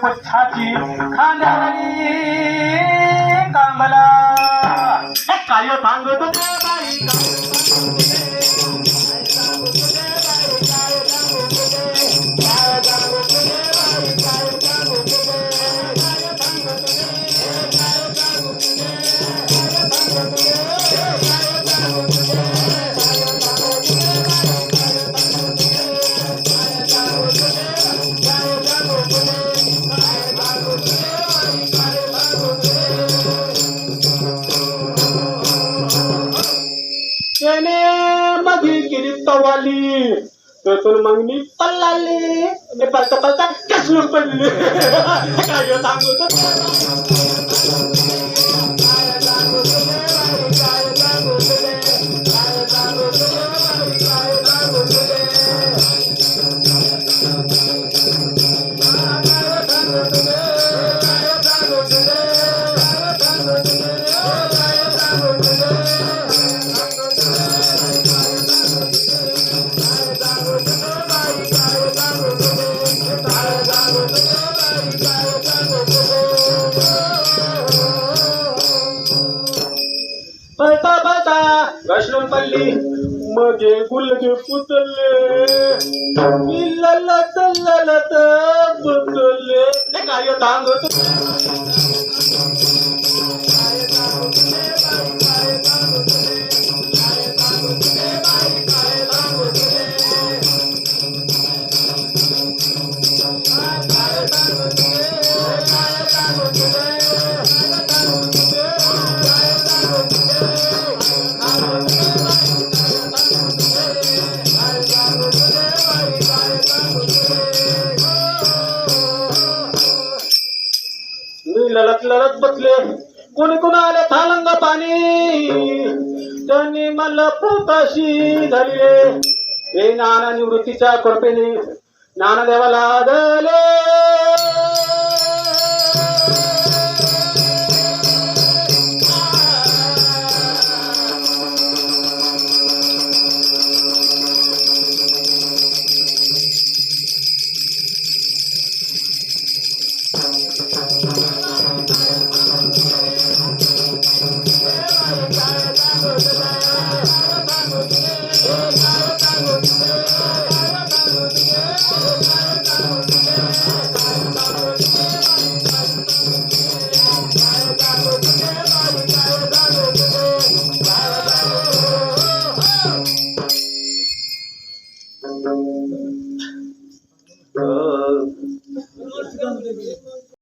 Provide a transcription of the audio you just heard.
कामाची खांद्यावरी कांबला काय सांगत magiging tawali. Ito namang ni palali. E palta-palta, palali. Kaya. Kaya. బయట బయట వైష్ణవ తల్లి మా దేవుళ్ళ చెప్పు తల్లి. ఇళ్ళ తల్లల తల్లి. కాయ తాంగొత్తు Bye. ललत ललत बसले. कोणी कोण आले थालंग पाणी. त्यांनी मला पोताशी धरले हे नाना निवृत्तीच्या कृपेने नानादेवाला देवाला Oh.